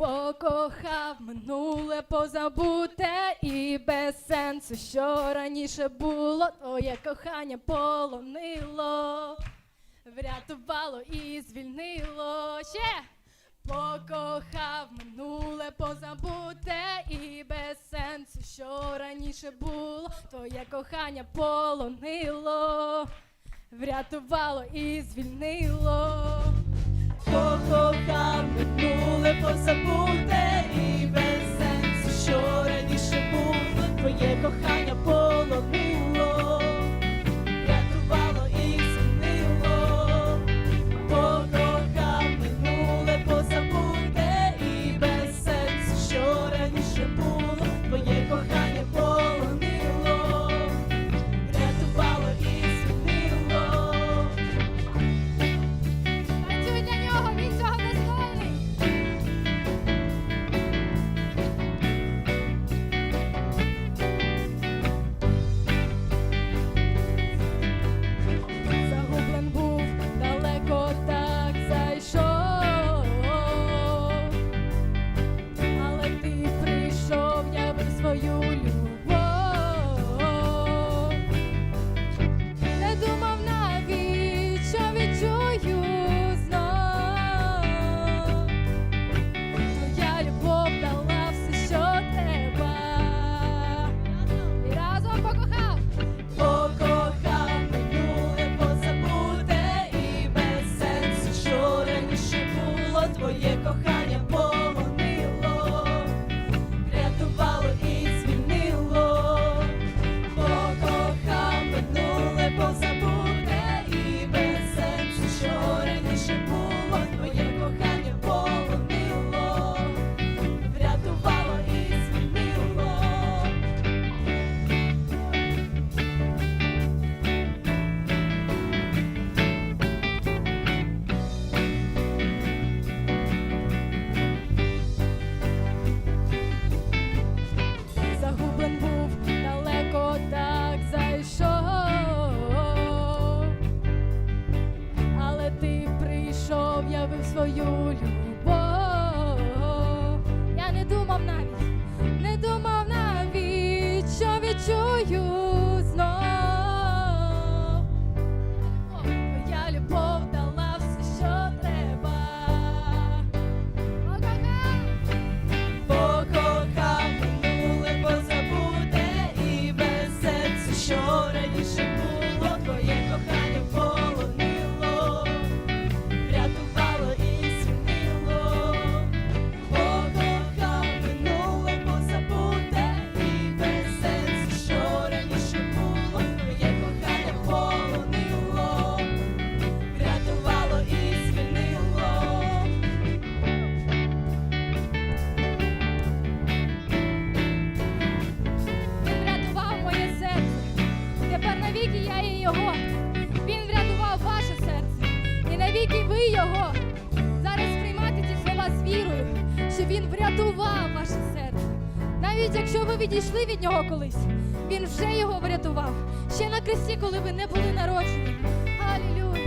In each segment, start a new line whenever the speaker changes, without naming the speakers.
Покохав минуле позабуте і без сенсу, що раніше було, твоє кохання полонило, врятувало і звільнило. Ще покохав минуле позабуте і без сенсу, що раніше було, твоє кохання полонило, врятувало і звільнило,
покохав минуле
levou sepulta. об'явив свою любов. що Він врятував ваше серце. Навіть якщо ви відійшли від нього колись, він вже його врятував. Ще на кресті, коли ви не були народжені. Алілюя!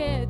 head